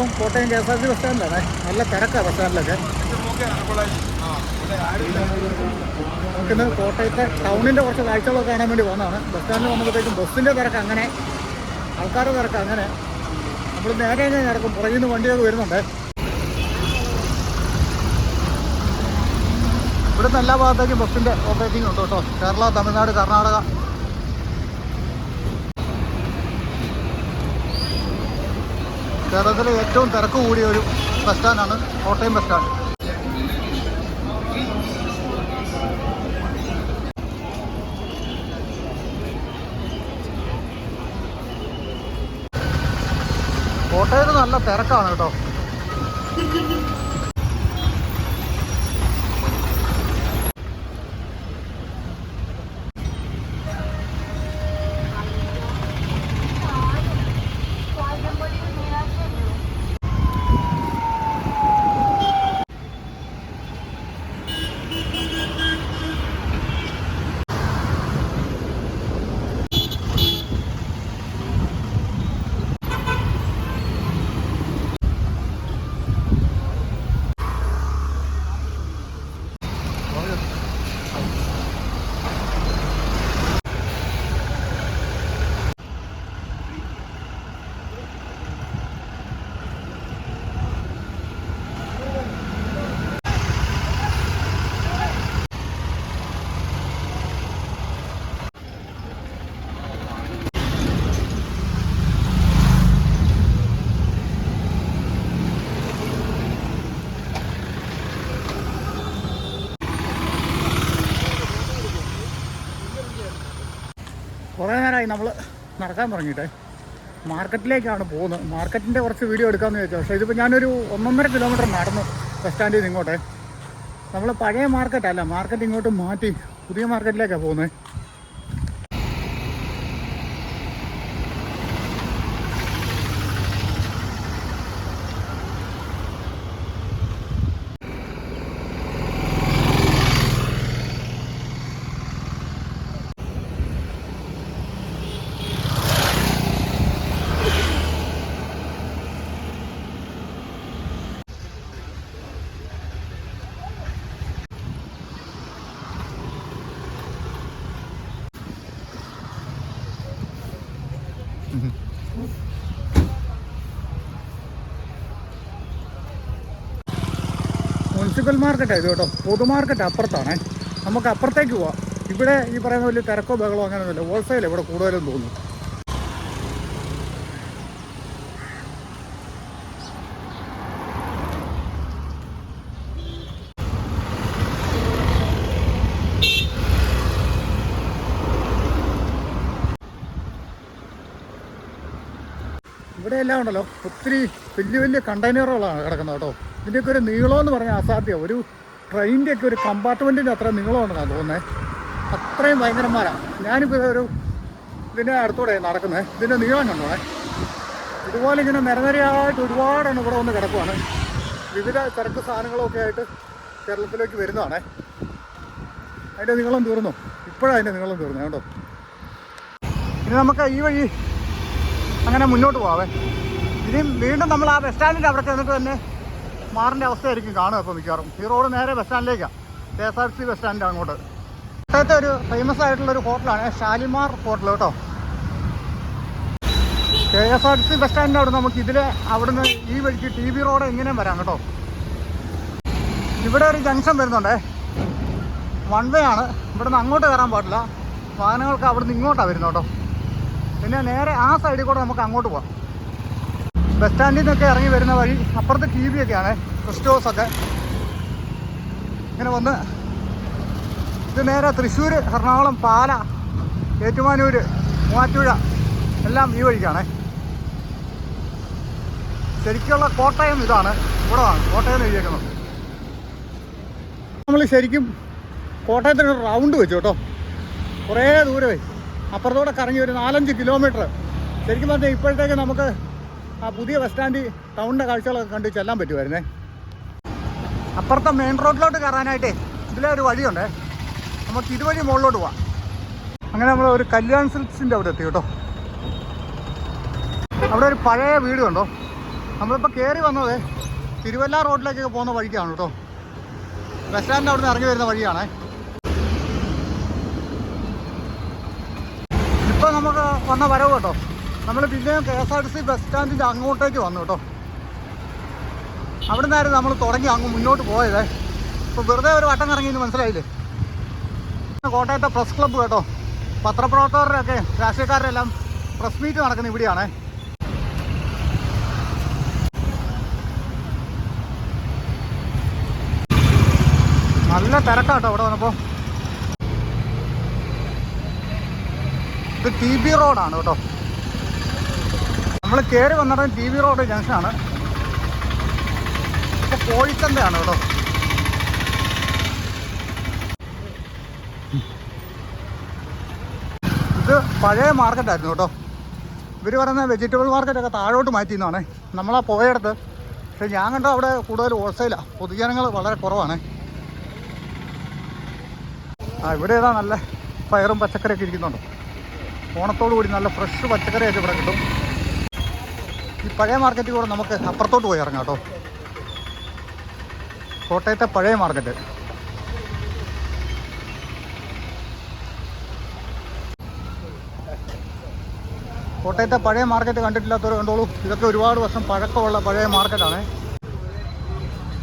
നമ്മളിപ്പം Kottayam K S R T bus സ്റ്റാൻഡിലാണ് നല്ല തിരക്കാണ് ബസ് സ്റ്റാൻഡിലൊക്കെ. നമുക്കിന്ന് കോട്ടയത്തെ ടൗണിന്റെ കുറച്ച് കാഴ്ചകളൊക്കെ കാണാൻ വേണ്ടി വന്നതാണ്. ബസ് സ്റ്റാൻഡിൽ വന്നപ്പോഴത്തേക്കും ബസ്സിന്റെ തിരക്ക് അങ്ങനെ ആൾക്കാരുടെ തിരക്ക് അങ്ങനെ. നമ്മൾ നേരെ ഞാൻ നടക്കും. പുറകിൽ നിന്ന് വണ്ടിയൊക്കെ വരുന്നുണ്ട്. ഇവിടുന്ന് എല്ലാ ഭാഗത്തേക്കും ബസ്സിന്റെ ഓപ്പറേറ്റിംഗ് ഉണ്ട് കേട്ടോ. കേരള തമിഴ്നാട് കർണാടക. കേരളത്തിലെ ഏറ്റവും തിരക്ക് കൂടിയ ഒരു ബസ് സ്റ്റാൻഡാണ് കോട്ടയം ബസ് സ്റ്റാൻഡ് കോട്ടയത്ത് നല്ല തിരക്കാണ് കേട്ടോ. കുറേ നമ്മൾ നടക്കാൻ തുടങ്ങിയിട്ടേ. മാർക്കറ്റിലേക്കാണ് പോകുന്നത്. മാർക്കറ്റിന്റെ കുറച്ച് വീഡിയോ എടുക്കാമെന്ന് ചോദിച്ചാൽ പക്ഷേ ഇതിപ്പോൾ ഞാനൊരു ഒന്നൊന്നര കിലോമീറ്റർ നടന്നു ബസ് സ്റ്റാൻഡിൽ നിന്ന് ഇങ്ങോട്ടേ. നമ്മൾ പഴയ മാർക്കറ്റല്ല മാർക്കറ്റ് ഇങ്ങോട്ട് മാറ്റി പുതിയ മാർക്കറ്റിലേക്കാണ് പോകുന്നത് മുനിസിപ്പൽ മാർക്കറ്റാണ് ഇത് കേട്ടോ. പൊതു മാർക്കറ്റ് അപ്പുറത്താണ്. നമുക്ക് അപ്പുറത്തേക്ക് പോവാം. ഇവിടെ ഈ പറയുന്ന വലിയ തിരക്കോ ബഹളോ അങ്ങനെയൊന്നുമില്ല. ഹോൾസെയിൽ ഇവിടെ കൂടുതലും തോന്നുന്നു ഇവിടെ എല്ലാം ഉണ്ടല്ലോ. ഒത്തിരി വലിയ വലിയ കണ്ടെയ്നറുകളാണ് കിടക്കുന്നത് കേട്ടോ. ഇതിന്റെയൊക്കെ ഒരു നീളം എന്ന് പറഞ്ഞാൽ അസാധ്യം. ഒരു ട്രെയിനിന്റെ ഒക്കെ ഒരു കമ്പാർട്ട്മെന്റിന്റെ അത്ര നീളമുണ്ടെന്നാണ് തോന്നുന്നത് അത്രയും ഭയങ്കരന്മാരാണ് ഞാനിപ്പോൾ ഒരു ഇതിന്റെ അടുത്തൂടെ നടക്കുന്നത് ഇതിന്റെ നീളം കണ്ടോണേ ഇതുപോലെ ഇങ്ങനെ നിരനിരയായിട്ട് ഒരുപാടെണ്ണം ഇവിടെ വന്ന് കിടക്കുവാണ്. വിവിധ ചരക്ക് സാധനങ്ങളൊക്കെ ആയിട്ട് കേരളത്തിലേക്ക് വരുന്നതാണ്. അതിന്റെ നീളം തീർന്നു. ഇപ്പോഴാണ് അതിന്റെ നീളം തീർന്നു കേട്ടോ ഇനി നമുക്ക് ഈ വഴി അങ്ങനെ മുന്നോട്ട് പോവാവേ. ഇനിയും വീണ്ടും നമ്മൾ ആ ബസ് സ്റ്റാൻഡിന്റെ അവിടെ ചെന്നിട്ട് തന്നെ മാറിന്റെ അവസ്ഥയായിരിക്കും കാണുക അപ്പോൾ മിക്കവാറും. ഈ റോഡ് നേരെ bus സ്റ്റാൻഡിലേക്കാണ് K S R C bus സ്റ്റാൻഡിന്റെ അങ്ങോട്ട്. കോട്ടയത്തെ ഒരു ഫേമസ് ആയിട്ടുള്ള ഒരു ഹോട്ടലാണ് ഷാലിമാർ ഹോട്ടൽ കേട്ടോ. K S R C bus സ്റ്റാൻഡിന്റെ അവിടെ നമുക്ക് ഇതിലെ അവിടുന്ന് ഈ വഴിക്ക് ടി വി റോഡ് എങ്ങനെയും വരാം കേട്ടോ. ഇവിടെ ഒരു ജംഗ്ഷൻ വരുന്നുണ്ടേ. വൺ വേ ആണ്. ഇവിടുന്ന് അങ്ങോട്ട് കയറാൻ പാടില്ല. വാഹനങ്ങൾക്ക് അവിടുന്ന് ഇങ്ങോട്ടാണ് വരുന്നത് കേട്ടോ. പിന്നെ നേരെ ആ സൈഡിൽ കൂടെ നമുക്ക് അങ്ങോട്ട് പോവാം. ബസ് സ്റ്റാൻഡിൽ നിന്നൊക്കെ ഇറങ്ങി വരുന്ന വഴി അപ്പുറത്ത് ടി വി ഒക്കെയാണ് ഒക്കെ. ഇങ്ങനെ വന്ന് ഇത് നേരെ തൃശ്ശൂർ എറണാകുളം പാല ഏറ്റുമാനൂർ മൂവാറ്റുപുഴ എല്ലാം ഈ വഴിക്കാണ്. ശരിക്കുള്ള കോട്ടയം ഇതാണ്. ഇവിടെ ആണ് കോട്ടയം എഴുതിയേക്കുന്നത്. നമ്മൾ ശരിക്കും കോട്ടയത്തിന് റൗണ്ട് വെച്ചു കേട്ടോ. കുറേ ദൂരമേ. അപ്പുറത്തോടെ കറങ്ങി ഒരു നാലഞ്ച് കിലോമീറ്റർ. ശരിക്കും പറഞ്ഞാൽ ഇപ്പോഴത്തേക്ക് നമുക്ക് ആ പുതിയ ബസ് സ്റ്റാൻഡിൽ ടൗണിന്റെ കാഴ്ചകളൊക്കെ കണ്ട് ചെല്ലാൻ പറ്റുമായിരുന്നേ. അപ്പുറത്തെ മെയിൻ റോഡിലോട്ട് കയറാനായിട്ടേ ഇതിലെ ഒരു വഴിയുണ്ട്. നമുക്ക് ഇതുവഴി മുകളിലോട്ട് പോവാം. അങ്ങനെ നമ്മൾ ഒരു കല്യാൺ സിൽക്സിന്റെ അവിടെ എത്തി കേട്ടോ. അവിടെ ഒരു പഴയ വീട് കണ്ടോ? നമ്മളിപ്പോൾ കയറി വന്നത് തിരുവല്ല റോഡിലേക്കൊക്കെ പോകുന്ന വഴിക്കാണ് കേട്ടോ. ബസ് സ്റ്റാൻഡിന്റെ അവിടെ നിന്ന് ഇറങ്ങി വരുന്ന വഴിയാണേ ഇപ്പോൾ നമുക്ക് വന്ന വരവ് കേട്ടോ. നമ്മൾ പിന്നെയും K S R T C bus സ്റ്റാൻഡിന്റെ അങ്ങോട്ടേക്ക് വന്നു കേട്ടോ. അവിടെ നിന്നായിരുന്നു നമ്മൾ തുടങ്ങി അങ്ങ് മുന്നോട്ട് പോയത്. ഇപ്പോൾ വെറുതെ ഒരു വട്ടം കറങ്ങിയെന്ന് മനസ്സിലായില്ലേ? കോട്ടയത്തെ പ്രസ് ക്ലബ്ബ് കേട്ടോ. പത്രപ്രവർത്തകരുടെയൊക്കെ രാഷ്ട്രീയക്കാരുടെ എല്ലാം പ്രസ് മീറ്റ് നടക്കുന്ന ഇവിടെയാണ്. നല്ല തിരക്കാട്ടോ അവിടെ വന്നപ്പോൾ ഇത് ടി ബി റോഡാണ് കേട്ടോ. നമ്മൾ കയറി വന്നത് ടി ബി റോഡ് ജംഗ്ഷനാണ്. ഇപ്പോൾ കോഴിക്കന്തയാണ് കേട്ടോ. ഇത് പഴയ മാർക്കറ്റായിരുന്നു കേട്ടോ. ഇവർ പറയുന്ന വെജിറ്റബിൾ മാർക്കറ്റ് ഒക്കെ താഴോട്ട് മാറ്റിയെന്നാണ്. നമ്മളാ പോയടത്ത്. പക്ഷെ ഞാൻ കണ്ടോ അവിടെ കൂടുതൽ ഹോൾസെയിലാണ് പൊതുജനങ്ങൾ വളരെ കുറവാണ്. ആ ഇവിടെ ഏതാ നല്ല പയറും പച്ചക്കറിയൊക്കെ ഇരിക്കുന്നുണ്ട്? ഓണത്തോടു കൂടി നല്ല ഫ്രഷ് പച്ചക്കറിയൊക്കെ ഇവിടെ കിട്ടും. ഈ പഴയ മാർക്കറ്റിൽ കൂടെ നമുക്ക് അപ്പുറത്തോട്ട് പോയി ഇറങ്ങാം കേട്ടോ. കോട്ടയത്തെ പഴയ മാർക്കറ്റ് കോട്ടയത്തെ പഴയ മാർക്കറ്റ് കണ്ടിട്ടില്ലാത്തവർ കണ്ടോളൂ. ഇതൊക്കെ ഒരുപാട് വർഷം പഴക്കമുള്ള പഴയ മാർക്കറ്റാണ്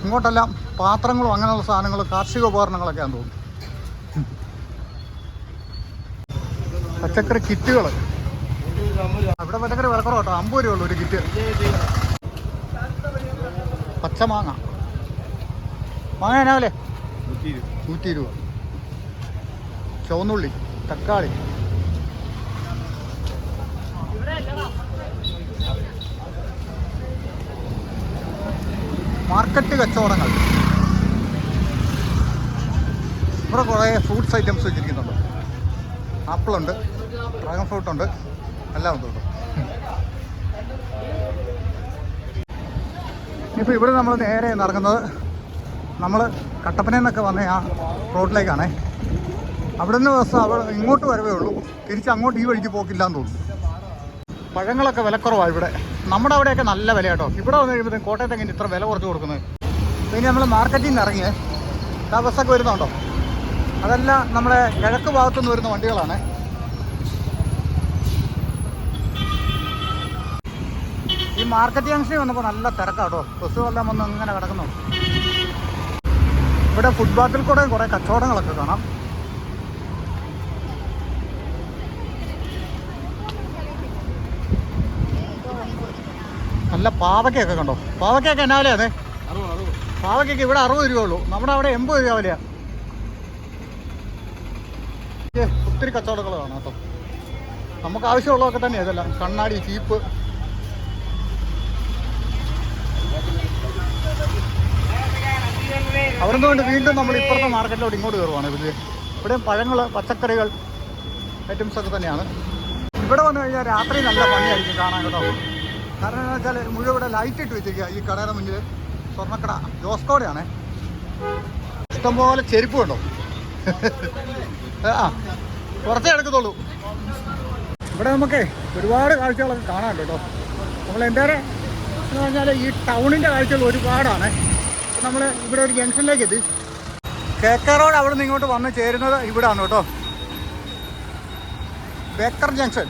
ഇങ്ങോട്ടെല്ലാം പാത്രങ്ങളും അങ്ങനെയുള്ള സാധനങ്ങളും കാർഷിക ഉപകരണങ്ങളൊക്കെയാണെന്ന് തോന്നുന്നു. പച്ചക്കറി കിറ്റുകൾ അവിടെ പച്ചക്കറി വില കുറവാട്ടോ. അമ്പത് രൂപ ഉള്ളൂ ഒരു കിറ്റ്. പച്ചമാങ്ങ മാങ്ങ. എന്നാവല്ലേ നൂറ്റി ഇരുപത് ചുവന്നുള്ളി തക്കാളി. മാർക്കറ്റ് കച്ചവടങ്ങൾ. ഇവിടെ കുറേ ഫ്രൂട്ട്സ് ഐറ്റംസ് വെച്ചിരിക്കുന്നുണ്ട്. ആപ്പിളുണ്ട്. ഡ്രാഗൺ ഫ്രൂട്ട് ഉണ്ട്. എല്ലാം ഉണ്ട് കേട്ടോ. ഇപ്പോൾ ഇവിടെ നമ്മൾ നേരെ നടക്കുന്നത് നമ്മൾ കട്ടപ്പനയിൽ നിന്നൊക്കെ വന്ന ആ റോഡിലേക്കാണേ അവിടെ നിന്ന് ദിവസം അവിടെ ഇങ്ങോട്ട് വരവേ ഉള്ളൂ. തിരിച്ച് അങ്ങോട്ട് ഈ വഴിക്ക് പോക്കില്ല എന്ന് തോന്നുന്നു. പഴങ്ങളൊക്കെ വിലക്കുറവാണ് ഇവിടെ. നമ്മുടെ അവിടെയൊക്കെ നല്ല വില കേട്ടോ. ഇവിടെ വന്നു കഴിയുമ്പോഴത്തേക്കും കോട്ടയത്ത് എങ്ങനെ ഇത്ര വില കുറച്ച് കൊടുക്കുന്നത്? പിന്നെ നമ്മൾ മാർക്കറ്റിൽ നിന്ന് ഇറങ്ങിയേ. ആ ബസ്സൊക്കെ വരുന്നുണ്ടോ? അതെല്ലാം നമ്മുടെ കിഴക്ക് ഭാഗത്തുനിന്ന് വരുന്ന വണ്ടികളാണ്. മാർക്കറ്റ് ജംഗ്ഷനിൽ വന്നപ്പോൾ നല്ല തിരക്കാട്ടോ. ബസ്സുകളെല്ലാം വന്ന് ഇങ്ങനെ കിടക്കുന്നു. ഇവിടെ ഫുട്പാത്തിൽ കൂടെ കുറേ കച്ചവടങ്ങളൊക്കെ കാണാം. നല്ല പാവക്കയൊക്കെ കണ്ടോ? പാവക്കയൊക്കെ എന്നാ വിലയാ അതെ? പാവയ്ക്കൊക്കെ ഇവിടെ അറുപത് രൂപ ഉള്ളൂ. നമ്മുടെ അവിടെ എൺപത് രൂപ വിലയാ. ഏ, ഒത്തിരി കച്ചവടങ്ങൾ കാണാം കേട്ടോ. നമുക്ക് ആവശ്യമുള്ളതൊക്കെ തന്നെയാണ് ഇതെല്ലാം. കണ്ണാടി ചീപ്പ് അവിടെ കൊണ്ട് വീണ്ടും നമ്മൾ ഇപ്പുറത്തെ മാർക്കറ്റിലോട്ട് ഇങ്ങോട്ട് കയറുവാണ്? ഇതിൽ ഇവിടെയും പഴങ്ങൾ പച്ചക്കറികൾ ഐറ്റംസ് ഒക്കെ തന്നെയാണ്. ഇവിടെ വന്നു കഴിഞ്ഞാൽ രാത്രി നല്ല പണിയായിരിക്കും കാണാൻ കേട്ടോ. കാരണം എന്താ വെച്ചാൽ മുഴുവൻ ഇവിടെ ലൈറ്റ് ഇട്ട് വെച്ചിരിക്കുക ഈ കടയുടെ മുന്നിൽ സ്വർണക്കട ജോസ്കോടെയാണ്. ഇഷ്ടംപോലെ ചെരുപ്പ് കണ്ടോ? ആ കുറച്ചേ എടുക്കത്തുള്ളൂ. ഇവിടെ നമുക്ക് ഒരുപാട് കാഴ്ചകളൊക്കെ കാണാൻ കേട്ടോ. നമ്മൾ എന്ന് പറഞ്ഞാൽ ഈ ടൗണിന്റെ കാഴ്ചകൾ ഒരുപാടാണ്. നമ്മൾ ഇവിടെ ഒരു ജംഗ്ഷനിലേക്ക് എത്തി. കേക്ക റോഡ് അവിടെ നിന്ന് ഇങ്ങോട്ട് വന്ന് ചേരുന്നത് ഇവിടാണ് കേട്ടോ. Baker junction.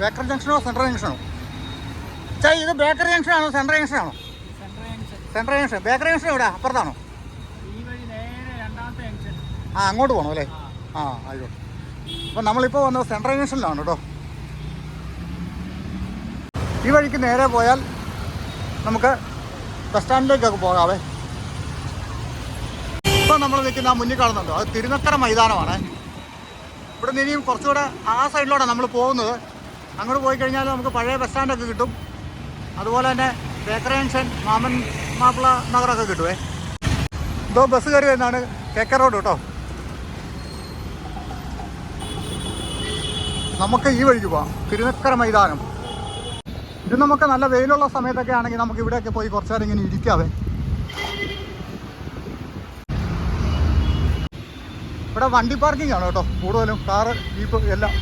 ബേക്കർ ജംഗ്ഷനോ സെൻട്രൽ ജംഗ്ഷനോ? ചാ ഇത് ബേക്കർ ജംഗ്ഷൻ ആണോ? സെൻട്രൽ ജംഗ്ഷൻ ആണോ? Central junction. ബേക്കർ ജംഗ്ഷൻ എവിടെ? അപ്പുറത്താണോ? ആ അങ്ങോട്ട് പോകണം അല്ലേ? ആ ആയിക്കോട്ടെ. അപ്പം നമ്മളിപ്പോൾ വന്നത് സെൻട്രൽ ജംഗ്ഷനിലാണ് കേട്ടോ. ഈ വഴിക്ക് നേരെ പോയാൽ നമുക്ക് ബസ് സ്റ്റാൻഡിലേക്കൊക്കെ പോകാവേ. ഇപ്പം നമ്മൾ നിൽക്കുന്ന മുന്നിൽ കാണുന്നുണ്ടോ? അത് തിരുനക്കര മൈതാനമാണ്. ഇവിടെ നിന്ന് ഇനിയും കുറച്ചുകൂടെ ആ സൈഡിലൂടെ നമ്മൾ പോകുന്നത്. അങ്ങോട്ട് പോയി കഴിഞ്ഞാൽ നമുക്ക് പഴയ ബസ് സ്റ്റാൻഡൊക്കെ കിട്ടും. അതുപോലെ തന്നെ ബേക്കർ മാമൻ മാപ്പിള നഗറൊക്കെ കിട്ടുവേ. ഇതോ ബസ് കയറി വരുന്നതാണ് കേക്കർ റോഡ് കേട്ടോ. നമുക്ക് ഈ വഴിക്ക് പോവാം. തിരുനക്കര മൈതാനം. ഇത് നമുക്ക് നല്ല വെയിലുള്ള സമയത്തൊക്കെ ആണെങ്കിൽ നമുക്ക് ഇവിടെയൊക്കെ പോയി കുറച്ചു നേരം ഇങ്ങനെ ഇരിക്കാവേ. ഇവിടെ വണ്ടി പാർക്കിംഗ് ആണ് കേട്ടോ. കൂടുതലും കാറ് ജീപ്പ് എല്ലാം.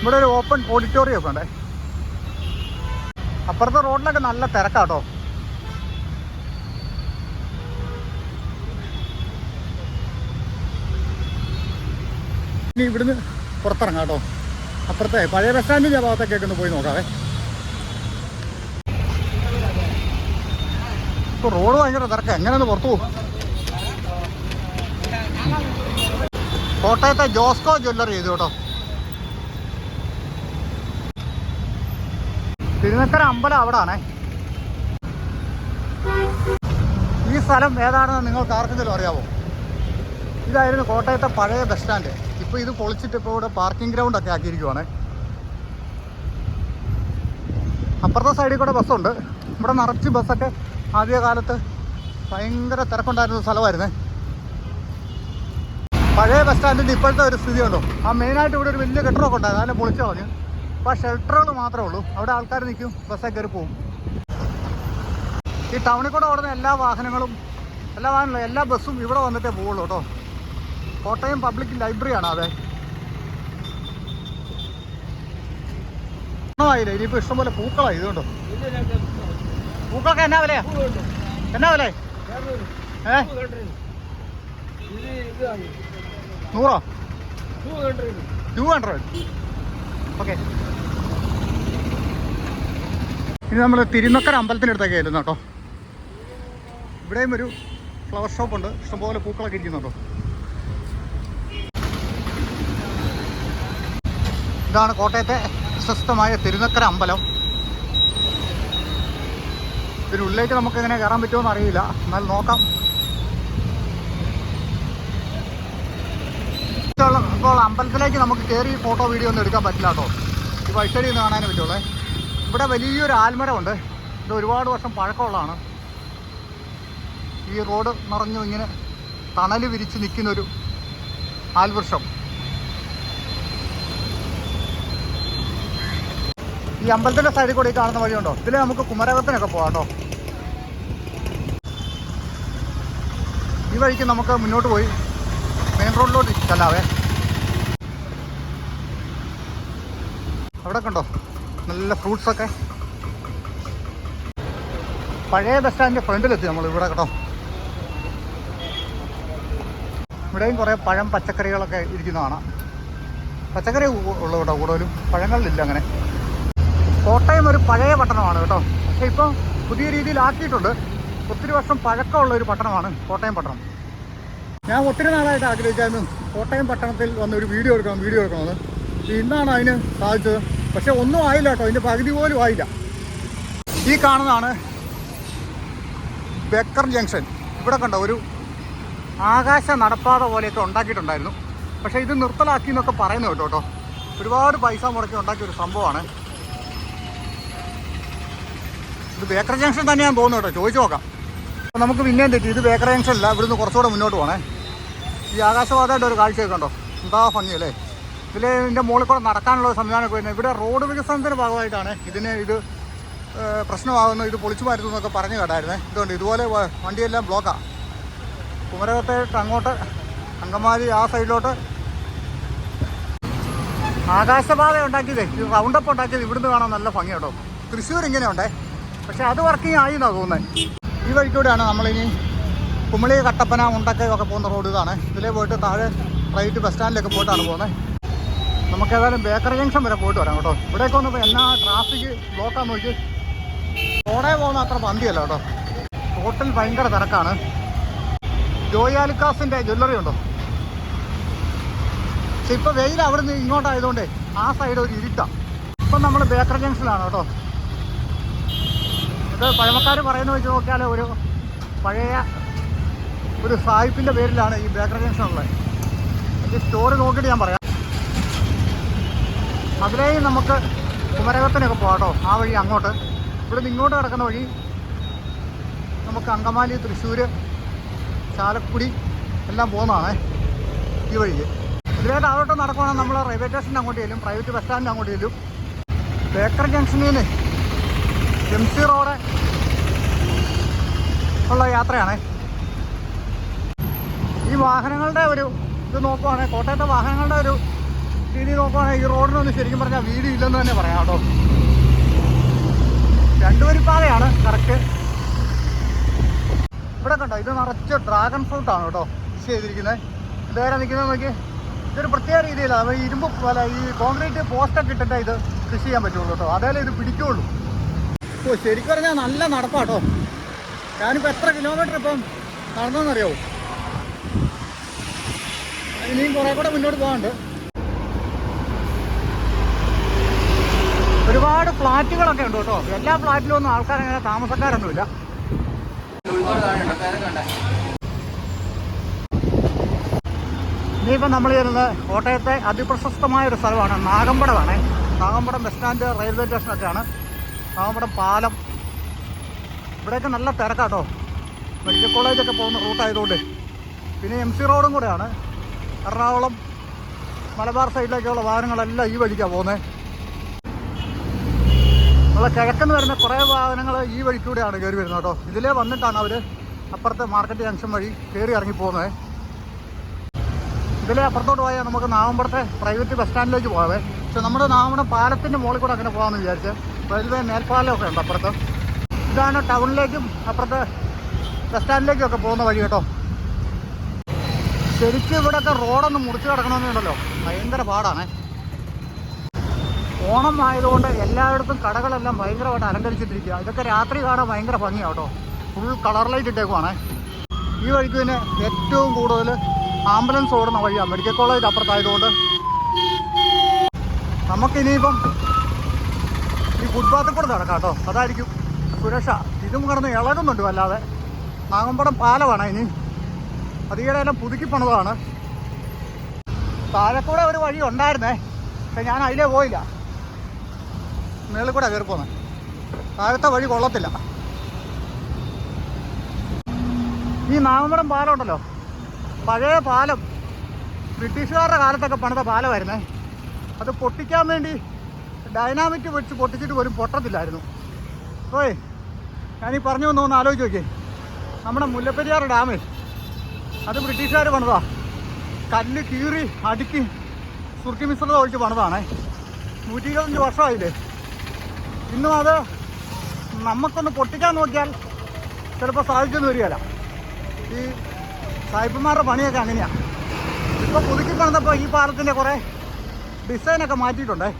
ഇവിടെ ഒരു ഓപ്പൺ ഓഡിറ്റോറിയം ഒക്കെ ഉണ്ടേ. അപ്പുറത്തെ റോഡിലൊക്കെ നല്ല തിരക്കാട്ടോ ഇനി ഇവിടുന്ന് പുറത്തിറങ്ങാം കേട്ടോ. അപ്പുറത്തെ പഴയ ബസ് സ്റ്റാൻഡിന്റെ ഭാഗത്തൊക്കെ ഒന്ന് പോയി നോക്കാവേ. ഇപ്പോൾ റോഡ് ഭയങ്കര തിരക്ക്. എങ്ങനെയാണ് പുറത്തു പോകും കോട്ടയത്തെ ജോസ്കോ ജ്വല്ലറി ചെയ്തു കേട്ടോ. തിരുനക്കര അമ്പലം അവിടെ ആണേ ഈ സ്ഥലം ഏതാണെന്ന് നിങ്ങൾക്ക് ആർക്കെങ്കിലും അറിയാവോ? ഇതായിരുന്നു കോട്ടയത്തെ പഴയ ബസ് സ്റ്റാൻഡ്. ഇപ്പോൾ ഇത് പൊളിച്ചിട്ട് ഇപ്പോൾ ഇവിടെ പാർക്കിംഗ് ഗ്രൗണ്ട് ഒക്കെ ആക്കിയിരിക്കുവാണ്. അപ്പുറത്തെ സൈഡിൽ കൂടെ ബസ്സുണ്ട്. ഇവിടെ നിറച്ച് ബസ്സൊക്കെ ആദ്യ കാലത്ത് ഭയങ്കര തിരക്കുണ്ടായിരുന്ന സ്ഥലമായിരുന്നേ. പഴയ ബസ് സ്റ്റാൻഡിന്റെ ഇപ്പോഴത്തെ ഒരു സ്ഥിതി ഉണ്ടോ ആ മെയിനായിട്ട് ഇവിടെ ഒരു വലിയ കെട്ടിടമൊക്കെ ഉണ്ടായിരുന്നു. അതിനെ പൊളിച്ചു കളഞ്ഞു അപ്പോൾ ഷെൽട്ടറുകൾ മാത്രമേ ഉള്ളൂ. അവിടെ ആൾക്കാർ നിൽക്കും ബസ്സൊക്കെ കയറി പോവും. ഈ ടൗണിൽ കൂടെ ഓടുന്ന എല്ലാ വാഹനങ്ങളും എല്ലാ വാഹനങ്ങളും എല്ലാ ബസ്സും ഇവിടെ വന്നിട്ടേ പോവുള്ളൂ കേട്ടോ. കോട്ടയം പബ്ലിക് ലൈബ്രറിയാണ് അതെ. ആയില്ല ഇനിയിപ്പോൾ ഇഷ്ടംപോലെ പൂക്കളായി ഇതുകൊണ്ടോ? പൂക്കളൊക്കെ എന്നാ വിലയാ? എന്നാ വില നൂറോ? Two hundred. ഓക്കെ. ഇനി നമ്മൾ തിരുനക്കര അമ്പലത്തിനടുത്തൊക്കെ ആയിരുന്നു കേട്ടോ. ഇവിടെയും ഒരു ഫ്ലവർ ഷോപ്പ് ഉണ്ട്. ഇഷ്ടംപോലെ പൂക്കളൊക്കെ ഇരിക്കുന്നുണ്ടോ ഇതാണ് കോട്ടയത്തെ പ്രശസ്തമായ തിരുനക്കര അമ്പലം. ഇതിനുള്ളിലേക്ക് നമുക്ക് എങ്ങനെ കയറാൻ പറ്റുമോ അറിയില്ല. എന്നാൽ നോക്കാം. ഇപ്പോൾ അമ്പലത്തിലേക്ക് നമുക്ക് കയറി ഫോട്ടോ വീഡിയോ ഒന്നും എടുക്കാൻ പറ്റില്ല കേട്ടോ. ഈ വഴിച്ചടി ഒന്ന് കാണാനേ പറ്റുള്ളേ. ഇവിടെ വലിയൊരു ആൽമരമുണ്ട്. ഇത് ഒരുപാട് വർഷം പഴക്കമുള്ളതാണ്. ഈ റോഡ് നിറഞ്ഞു ഇങ്ങനെ തണൽ വിരിച്ച് നിൽക്കുന്നൊരു ആൽവൃക്ഷം. ഈ അമ്പലത്തിന്റെ സൈഡിൽ കൂടി കാണുന്ന വഴിയുണ്ടോ? ഇതിൽ നമുക്ക് കുമരകത്തിനൊക്കെ പോകാം കേട്ടോ. ഈ വഴിക്ക് നമുക്ക് മുന്നോട്ട് പോയി. മെയിൻ റോഡിലോട്ട് ചെല്ലാവേ. അവിടെ കണ്ടോ? നല്ല ഫ്രൂട്ട്സ് ഒക്കെ. പഴയ ബസ് സ്റ്റാൻഡിന്റെ ഫ്രണ്ടിലെത്തി നമ്മൾ ഇവിടെ കേട്ടോ. ഇവിടെയും കുറേ പഴം പച്ചക്കറികളൊക്കെ ഇരിക്കുന്നതാണ്. പച്ചക്കറി ഉള്ളു കേട്ടോ കൂടുതലും? പഴങ്ങളിലില്ല അങ്ങനെ. കോട്ടയം ഒരു പഴയ പട്ടണമാണ് കേട്ടോ. പക്ഷേ ഇപ്പോൾ പുതിയ രീതിയിൽ ആക്കിയിട്ടുണ്ട്. ഒത്തിരി വർഷം പഴക്കമുള്ള ഒരു പട്ടണമാണ് കോട്ടയം പട്ടണം. ഞാൻ ഒത്തിരി നാളായിട്ട് ആഗ്രഹിച്ചായിരുന്നു കോട്ടയം പട്ടണത്തിൽ വന്ന് ഒരു വീഡിയോ എടുക്കണം വീഡിയോ എടുക്കണമെന്ന്. ഇന്നാണ് അതിന് സാധിച്ചത്. പക്ഷെ ഒന്നും ആയില്ല കേട്ടോ. അതിന്റെ പകുതി പോലും ആയില്ല. ഈ കാണുന്നതാണ് ബക്കർ ജംഗ്ഷൻ. ഇവിടെ കണ്ടോ ഒരു ആകാശ നടപ്പാത പോലെയൊക്കെ ഉണ്ടാക്കിയിട്ടുണ്ടായിരുന്നു. പക്ഷേ ഇത് നിർത്തലാക്കി എന്നൊക്കെ പറയുന്നു കേട്ടോ കേട്ടോ. ഒരുപാട് പൈസ മുടക്കി ഉണ്ടാക്കിയ ഒരു സംഭവമാണ്. ഇത് ബേക്കർ ജംഗ്ഷൻ തന്നെയാണെന്ന് തോന്നുന്നു ചോദിച്ചു നോക്കാം. നമുക്ക് പിന്നെയും തെറ്റി. ഇത് ബേക്കർ ജംഗ്ഷൻ അല്ല ഇവിടുന്ന് കുറച്ചുകൂടെ മുന്നോട്ട് പോകണേ ഈ ആകാശവാദമായിട്ട് ഒരു കാഴ്ചയൊക്കെ ഉണ്ടോ എന്താ ഭംഗിയല്ലേ? ഇതിൽ ഇതിന്റെ മുകളിൽ കൂടെ നടക്കാനുള്ള സംവിധാനമൊക്കെ വരുന്നത്. ഇവിടെ റോഡ് വികസനത്തിന്റെ ഭാഗമായിട്ടാണ് ഇതിന് ഇത് പ്രശ്നമാകുന്നു ഇത് പൊളിച്ചു മാറ്റുന്നു എന്നൊക്കെ പറഞ്ഞു കേട്ടായിരുന്നേ. ഇതുകൊണ്ട് ഇതുപോലെ വണ്ടിയെല്ലാം ബ്ലോക്കാണ് കുമരകത്തേട്ട് അങ്ങോട്ട് അങ്കമാലി ആ സൈഡിലോട്ട്. ആകാശപാത ഉണ്ടാക്കിയതേ ഇത് റൗണ്ടപ്പ് ഉണ്ടാക്കിയത് ഇവിടുന്ന് കാണാൻ നല്ല ഭംഗി കേട്ടോ തൃശ്ശൂർ ഇങ്ങനെയുണ്ടേ? പക്ഷെ അത് വർക്കിംഗ് ആയി എന്നാണ് തോന്നുന്നത് ഈ വഴിക്കൂടെയാണ് നമ്മളിനി കുമളി കട്ടപ്പന മുണ്ടക്കൈ പോകുന്ന റോഡ് ഇതാണ്. ഇതിലേ പോയിട്ട് താഴെ റൈറ്റ് ബസ് സ്റ്റാൻഡിലൊക്കെ പോയിട്ടാണ് പോകുന്നത് നമുക്ക് ഏതായാലും ബേക്കറി ജംഗ്ഷൻ വരെ പോയിട്ട് വരാം കേട്ടോ. ഇവിടേക്ക് വന്നപ്പോൾ എന്നാ ട്രാഫിക് ബ്ലോക്കാന്ന് നോക്കി റോഡേ പോകുന്ന അത്ര പന്തിയല്ല കേട്ടോ. റോട്ടിൽ ഭയങ്കര തിരക്കാണ്. ജോയാലിക്കാസിന്റെ ജ്വല്ലറി ഉണ്ടോ? പക്ഷെ ഇപ്പോൾ വെയിൽ അവിടെ നിന്ന് ഇങ്ങോട്ടായതുകൊണ്ടേ ആ സൈഡ് ഒരു ഇരുട്ടാണ് ഇപ്പം നമ്മൾ ബേക്കർ ജംഗ്ഷനിലാണ് കേട്ടോ. ഇത് പഴമക്കാർ പറയുന്ന വെച്ച് നോക്കിയാൽ ഒരു പഴയ ഒരു സായിപ്പിന്റെ പേരിലാണ് ഈ ബേക്കർ ജംഗ്ഷൻ ഉള്ളത്. എന്റെ സ്റ്റോറി നോക്കിയിട്ട് ഞാൻ പറയാം. അതിലേയും നമുക്ക് കുമരകത്തിനൊക്കെ പോകാം കേട്ടോ ആ വഴി അങ്ങോട്ട്. ഇവിടെ നിന്ന് ഇങ്ങോട്ട് കിടക്കുന്ന വഴി നമുക്ക് അങ്കമാലി തൃശ്ശൂർ ചാലക്കുടി എല്ലാം പോകുന്നതാണ് ഈ വഴിക്ക്. ഇതിലേ താഴോട്ട് നടക്കുവാണെങ്കിൽ നമ്മൾ റെയിൽവേ സ്റ്റേഷന്റെ അങ്ങോട്ട് ചെല്ലും പ്രൈവറ്റ് ബസ് സ്റ്റാൻഡിന്റെ അങ്ങോട്ട് ചെല്ലും. ബേക്കർ ജംഗ്ഷനിൽ നിന്ന് എം സി റോഡ് ഉള്ള യാത്രയാണ്. ഈ വാഹനങ്ങളുടെ ഒരു ഇത് നോക്കുവാണെങ്കിൽ കോട്ടയത്തെ വാഹനങ്ങളുടെ ഒരു രീതി നോക്കുവാണെങ്കിൽ ഈ റോഡിനൊന്നും ശരിക്കും പറഞ്ഞാൽ വീട് ഇല്ലെന്ന് തന്നെ പറയാം കേട്ടോ. രണ്ടുപേരിപ്പാതയാണ് കറക്റ്റ്. ഇവിടെ കണ്ടോ ഇത് നിറച്ച് ഡ്രാഗൺ ഫ്രൂട്ട് ആണ് കേട്ടോ കൃഷി ചെയ്തിരിക്കുന്നത്. ഇതുവരെ നിൽക്കുന്നത് നോക്കി. ഇതൊരു പ്രത്യേക രീതിയിലാണ്. ഇരുമ്പ് അല്ല ഈ കോൺക്രീറ്റ് പോസ്റ്റൊക്കെ ഇട്ടിട്ടേ ഇത് കൃഷി ചെയ്യാൻ പറ്റുള്ളൂ കേട്ടോ. അതേലേ ഇത് പിടിക്കുള്ളൂ. ഓ ശരിക്കും പറഞ്ഞാൽ നല്ല നടപ്പാട്ടോ. ഞാനിപ്പോൾ എത്ര കിലോമീറ്റർ ഇപ്പം നടന്നെന്നറിയാവോ ഇനിയും കുറേ കൂടെ മുന്നോട്ട് പോകാനുണ്ട്. ഒരുപാട് ഫ്ലാറ്റുകളൊക്കെ ഉണ്ട് കേട്ടോ. എല്ലാ ഫ്ലാറ്റിലും ഒന്നും ആൾക്കാരങ്ങനെ താമസക്കാരൊന്നുമില്ല. ഇനിയിപ്പോൾ നമ്മൾ ചെയ്യുന്നത് കോട്ടയത്തെ അതിപ്രശസ്തമായ ഒരു സ്ഥലമാണ്. നാഗമ്പടമാണ് നാഗമ്പടം ബസ് സ്റ്റാൻഡ് റെയിൽവേ സ്റ്റേഷനൊക്കെയാണ്. നാഗമ്പടം പാലം. ഇവിടെയൊക്കെ നല്ല തിരക്കാട്ടോ. മെഡിക്കൽ കോളേജൊക്കെ പോകുന്ന റൂട്ടായതുകൊണ്ട് പിന്നെ എം സി റോഡും കൂടെയാണ്. എറണാകുളം മലബാർ സൈഡിലേക്കുള്ള വാഹനങ്ങളെല്ലാം ഈ വഴിക്കാണ് പോകുന്നത് നമ്മളെ കിഴക്കെന്ന് വരുന്ന കുറേ വാഹനങ്ങൾ ഈ വഴിക്കൂടെയാണ് കയറി വരുന്നത് കേട്ടോ. ഇതിലേ വന്നിട്ടാണ് അവർ അപ്പുറത്തെ മാർക്കറ്റ് ജംഗ്ഷൻ വഴി കയറി ഇറങ്ങി പോകുന്നത് ഇതിലെ അപ്പുറത്തോട്ട് പോയാൽ നമുക്ക് നാവമ്പടത്തെ പ്രൈവറ്റ് ബസ് സ്റ്റാൻഡിലേക്ക് പോകാവേ. പക്ഷെ നമ്മുടെ നാവമ്പടം പാലത്തിന്റെ മുകളിൽ കൂടെ അങ്ങനെ പോകാമെന്ന് വിചാരിച്ച്. റെയിൽവേ മേൽപ്പാലമൊക്കെ ഉണ്ട് അപ്പുറത്ത്. ഇതാണ് ടൗണിലേക്കും അപ്പുറത്ത് ബസ് സ്റ്റാൻഡിലേക്കും ഒക്കെ പോകുന്ന വഴി കേട്ടോ. ശരിക്കും ഇവിടെയൊക്കെ റോഡൊന്ന് മുറിച്ച് കിടക്കണമെന്നുണ്ടല്ലോ ഭയങ്കര പാടാണേ. ഓണം ആയതുകൊണ്ട് എല്ലായിടത്തും കടകളെല്ലാം ഭയങ്കരമായിട്ട് അലങ്കരിച്ചിട്ടിരിക്കുക. ഇതൊക്കെ രാത്രി കാണാൻ ഭയങ്കര ഭംഗിയാണ് കേട്ടോ. ഫുൾ കളർ ലൈറ്റ് ഇട്ടേക്കുവാണേ. ഈ വഴിക്ക് പിന്നെ ഏറ്റവും കൂടുതൽ ആംബുലൻസ് ഓടുന്ന വഴിയാണ് മെഡിക്കൽ കോളേജ് അപ്പുറത്തായതുകൊണ്ട്. നമുക്കിനിയിപ്പം ഈ ഫുട്പാത്തിൽ കൂടെ നടക്കാം കേട്ടോ. അതായിരിക്കും. സുരക്ഷ. ഇതും കിടന്ന് ഇളകുന്നുണ്ട് വല്ലാതെ. നാഗമ്പടം പാലമാണ് ഇനി. അതികടെയെല്ലാം പുതുക്കി പണിതാണ്. താഴെക്കൂടെ ഒരു വഴി ഉണ്ടായിരുന്നേ. പക്ഷെ ഞാൻ അതിലേ പോയില്ല. മേളിൽ കൂടെ കയറി പോന്നെ. താഴത്തെ വഴി കൊള്ളത്തില്ല. ഈ നാഗമ്പടം പാലം ഉണ്ടല്ലോ. പഴയ പാലം. ബ്രിട്ടീഷുകാരുടെ കാലത്തൊക്കെ പണിത പാലമായിരുന്നേ. അത് പൊട്ടിക്കാൻ വേണ്ടി ഡൈനാമിറ്റ് വെച്ച് പൊട്ടിച്ചിട്ട് പോലും പൊട്ടത്തില്ലായിരുന്നു. ഓയ് ഞാനീ പറഞ്ഞു വന്നു ഒന്ന് ആലോചിച്ച് നോക്കിയേ. നമ്മുടെ മുല്ലപ്പെരിയാർ ഡാമേ അത് ബ്രിട്ടീഷുകാർ പണിതാ. കല്ല് കീറി അടുക്കി സുർക്കി മിശ്രിതം ഒഴിച്ച് പണിതാണേ. നൂറ്റി ഇരുപത്തഞ്ച് വർഷമായില്ലേ? ഇന്നും അത് നമുക്കൊന്ന് പൊട്ടിക്കാൻ നോക്കിയാൽ ചിലപ്പോൾ സാധിച്ചെന്ന് വരികയില്ല. ഈ സായിപ്പന്മാരുടെ പണിയൊക്കെ അങ്ങനെയാണ് ഇപ്പോൾ പുതുക്കി പണിതപ്പോൾ ഈ പാലത്തിന്റെ കുറേ ഡിസൈനൊക്കെ മാറ്റിയിട്ടുണ്ടേ.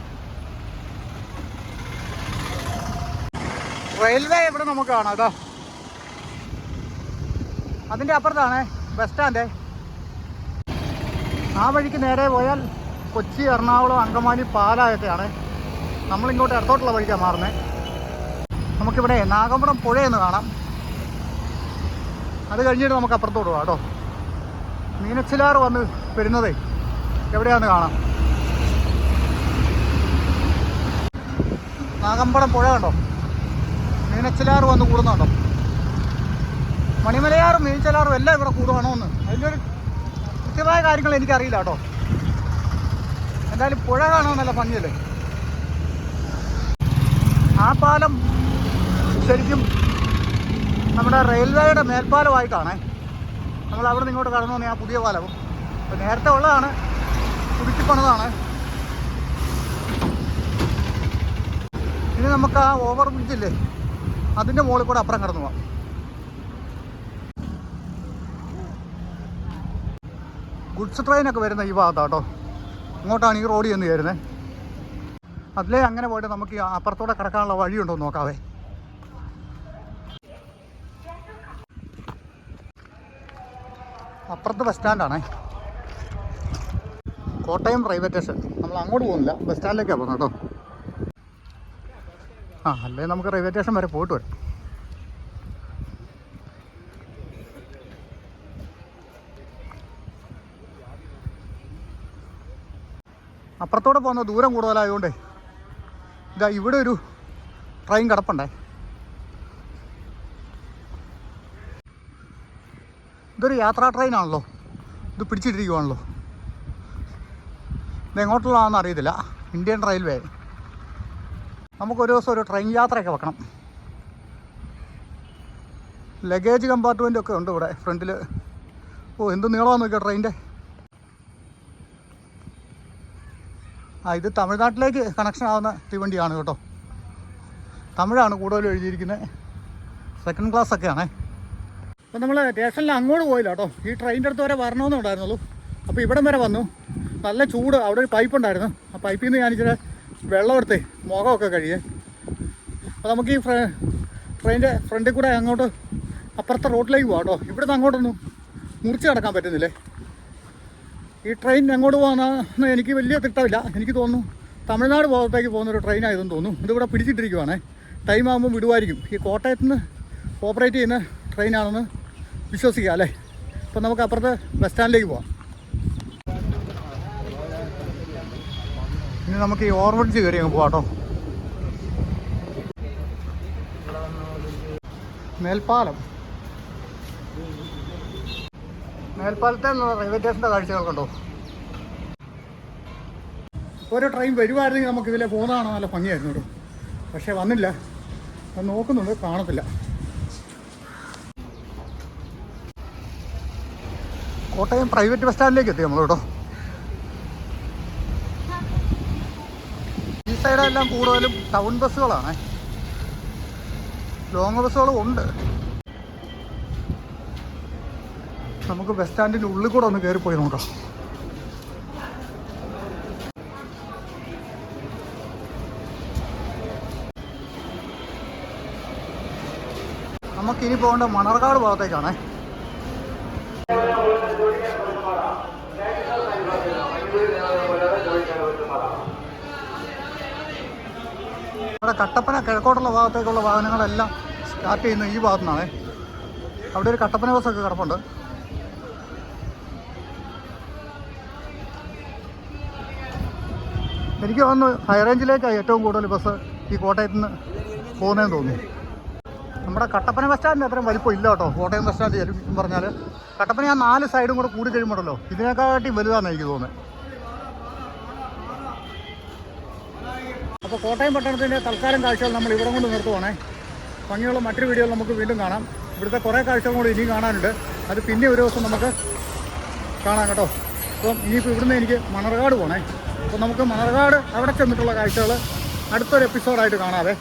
റെയിൽവേ ഇവിടെ നമുക്ക് കാണാം കേട്ടോ. അതിന്റെ അപ്പുറത്താണ് ബസ് സ്റ്റാൻഡ്. ആ വഴിക്ക് നേരെ പോയാൽ കൊച്ചി എറണാകുളം അങ്കമാലി പാലായൊക്കെയാണ് നമ്മളിങ്ങോട്ട് ഇടത്തോട്ടുള്ള വഴിക്കാണ് മാറുന്നത് നമുക്കിവിടെ നാഗമ്പടം പുഴയെന്ന് കാണാം. അത് കഴിഞ്ഞിട്ട് നമുക്ക് അപ്പുറത്തോട്ട് പോകാം കേട്ടോ. മീനച്ചിലാറ് വന്ന് വരുന്നതേ എവിടെയാണെന്ന് കാണാം. നാഗമ്പടം പുഴ കണ്ടോ? മീനച്ചിലാറ് വന്ന് കൂടുന്നുണ്ടോ? മണിമലയാറും മീനച്ചലാറും എല്ലാം ഇവിടെ കൂടുവാണോന്ന് അതിന്റെ ഒരു കൃത്യമായ കാര്യങ്ങൾ എനിക്കറിയില്ല കേട്ടോ. എന്തായാലും പുഴ കാണാൻ നല്ല ഭംഗിയല്ലേ? ആ പാലം ശരിക്കും നമ്മുടെ റെയിൽവേയുടെ മേൽപ്പാലമായിട്ടാണ് നമ്മൾ അവിടെ നിന്ന് ഇങ്ങോട്ട് കടന്നു ആ പുതിയ പാലം അപ്പോൾ നേരത്തെ ഉള്ളതാണ് പുതുക്കി പണിതാണ്. ഇനി നമുക്ക് ആ ഓവർ ബ്രിഡ്ജില്ലേ അതിന്റെ മുകളിൽ കൂടെ അപ്പുറം കടന്നു പോവാം. ഗുഡ്സ് ട്രെയിനൊക്കെ വരുന്ന ഈ ഭാഗത്താണ് കേട്ടോ ഇങ്ങോട്ടാണ് ഈ റോഡിൽ നിന്ന് കയറുന്നത് അതിലേ അങ്ങനെ പോയിട്ട് നമുക്ക് അപ്പുറത്തോടെ കിടക്കാനുള്ള വഴിയുണ്ടോ എന്ന് നോക്കാവേ. അപ്പുറത്ത് ബസ് സ്റ്റാൻഡാണേ. Kottayam railway station. നമ്മൾ അങ്ങോട്ട് പോകുന്നില്ല. ബസ് സ്റ്റാൻഡിലേക്കാണ് പോകുന്നത് കേട്ടോ. ആ അല്ലേ നമുക്ക് റെയിൽവേ സ്റ്റേഷൻ വരെ പോയിട്ട് വരാം. അപ്പുറത്തോടെ പോകുന്ന ദൂരം കൂടുതലായതുകൊണ്ടേ ഇതാ ഇവിടെ ഒരു ട്രെയിൻ കിടപ്പുണ്ടേ. ഇതൊരു യാത്രാ ട്രെയിനാണല്ലോ ഇത് പിടിച്ചിട്ടിരിക്കുവാണല്ലോ. ഇത് എങ്ങോട്ടുള്ളതാണെന്ന് അറിയത്തില്ല. ഇന്ത്യൻ റെയിൽവേ നമുക്കൊരു ദിവസം ഒരു ട്രെയിൻ യാത്രയൊക്കെ വെക്കണം. ലഗേജ് കമ്പാർട്ട്മെന്റ് ഒക്കെ ഉണ്ട് ഇവിടെ ഫ്രണ്ടിൽ ഓ എന്ത് നീളമാണെന്ന് നോക്കിയോ ട്രെയിനിന്റെ ആ ഇത് തമിഴ്നാട്ടിലേക്ക് കണക്ഷൻ ആവുന്ന തീവണ്ടിയാണ് കേട്ടോ. തമിഴാണ് കൂടുതലും എഴുതിയിരിക്കുന്നത് സെക്കൻഡ് ക്ലാസ് ഒക്കെയാണേ. അപ്പം നമ്മൾ സ്റ്റേഷനിൽ അങ്ങോട്ട് പോയില്ല കേട്ടോ. ഈ ട്രെയിനിന്റെ അടുത്ത് വരെ വരണമെന്നുണ്ടായിരുന്നുള്ളൂ അപ്പോൾ ഇവിടം വരെ വന്നു. നല്ല ചൂട് അവിടെ ഒരു പൈപ്പ് ഉണ്ടായിരുന്നു. ആ പൈപ്പിൽ നിന്ന് ഞാനിച്ചിരി വെള്ളം എടുത്തേ മുഖമൊക്കെ കഴിയേ അപ്പോൾ നമുക്ക് ഈ ഫ്ര ട്രെയിനിന്റെ ഫ്രണ്ടിൽ കൂടെ അങ്ങോട്ട് അപ്പുറത്തെ റോഡിലേക്ക് പോകാം കേട്ടോ. ഇവിടുന്ന് അങ്ങോട്ടൊന്നും മുറിച്ച് കിടക്കാൻ പറ്റുന്നില്ലേ? ഈ ട്രെയിൻ അങ്ങോട്ട് പോകാന്ന് എനിക്ക് വലിയ തിട്ടമില്ല. എനിക്ക് തോന്നുന്നു തമിഴ്നാട് ഭാഗത്തേക്ക് പോകുന്ന ഒരു ട്രെയിൻ ആയതെന്ന് തോന്നുന്നു. ഇതിവിടെ പിടിച്ചിട്ടിരിക്കുവാണേ. ടൈം ആകുമ്പോൾ വിടുമായിരിക്കും ഈ കോട്ടയത്ത് നിന്ന് ഓപ്പറേറ്റ് ചെയ്യുന്ന ട്രെയിനാണെന്ന് വിശ്വസിക്കാം അല്ലേ? അപ്പം നമുക്ക് അപ്പുറത്തെ ബസ് സ്റ്റാൻഡിലേക്ക് പോവാം. ഇനി നമുക്ക് ഈ ഓർവഡ്ജ് കയറി അങ്ങ് പോവാം കേട്ടോ. മേൽപ്പാലം. മേൽപ്പാലത്തെ റെയിൽവേ സ്റ്റേഷന്റെ കാഴ്ചകൾ കണ്ടോ? ഒരു ട്രെയിൻ വരുമായിരുന്നെങ്കിൽ നമുക്ക് ഇതിലെ പോകുന്നതാണ് നല്ല ഭംഗിയായിരുന്നു കേട്ടോ. പക്ഷേ വന്നില്ല. അത് നോക്കുന്നുണ്ട് കാണത്തില്ല. കോട്ടയം പ്രൈവറ്റ് ബസ് സ്റ്റാൻഡിലേക്ക് എത്തി നമ്മൾ കേട്ടോ. ഈ സൈഡെല്ലാം കൂടുതലും ടൗൺ ബസ്സുകളാണ്. ലോങ് ബസ്സുകളും ഉണ്ട്. നമുക്ക് ബസ് സ്റ്റാൻഡിന്റെ ഉള്ളിൽ കൂടെ ഒന്ന് കയറി പോയി നോക്കാം. നമുക്കിനി പോകേണ്ട മണർകാട് ഭാഗത്തേക്കാണേ. ഇവിടെ കട്ടപ്പന കിഴക്കോട്ടുള്ള ഭാഗത്തേക്കുള്ള വാഹനങ്ങളെല്ലാം സ്റ്റാർട്ട് ചെയ്യുന്ന ഈ ഭാഗത്തു നിന്നാണേ അവിടെ ഒരു കട്ടപ്പന ബസ്സൊക്കെ കിടപ്പുണ്ട്. എനിക്ക് തോന്നുന്നു ഹൈറേഞ്ചിലേക്കാണ് ഏറ്റവും കൂടുതൽ ബസ് ഈ കോട്ടയത്ത് നിന്ന് പോകുന്നതെന്ന് തോന്നുന്നു. നമ്മുടെ കട്ടപ്പന ബസ് സ്റ്റാൻഡിന് അത്രയും വലിപ്പം ഇല്ല കേട്ടോ. കോട്ടയം ബസ് സ്റ്റാൻഡ് ശരിക്കും പറഞ്ഞാൽ കട്ടപ്പന ആ നാല് സൈഡും കൂടെ കൂടി കഴിയുമ്പോഴല്ലോ ഇതിനെക്കാട്ടി വലുതാണെന്ന് എനിക്ക് തോന്നുന്നത്. അപ്പോൾ കോട്ടയം പട്ടണത്തിന്റെ തൽക്കാലം കാഴ്ചകൾ നമ്മൾ ഇവിടെ കൊണ്ട് നിർത്തുവാണേ. ഭംഗിയുള്ള മറ്റൊരു വീഡിയോയിൽ നമുക്ക് വീണ്ടും കാണാം. ഇവിടുത്തെ കുറേ കാഴ്ചകൾ കൂടി ഇനിയും കാണാനുണ്ട്. അത് പിന്നെ ഒരു ദിവസം നമുക്ക് കാണാം കേട്ടോ. അപ്പം ഇനിയിപ്പോൾ ഇവിടുന്ന് എനിക്ക് മണർകാട് പോകണേ അപ്പോൾ നമുക്ക് മണർകാട് അവിടെ ചെന്നിട്ടുള്ള കാഴ്ചകൾ അടുത്തൊരു എപ്പിസോഡായിട്ട് കാണാവേ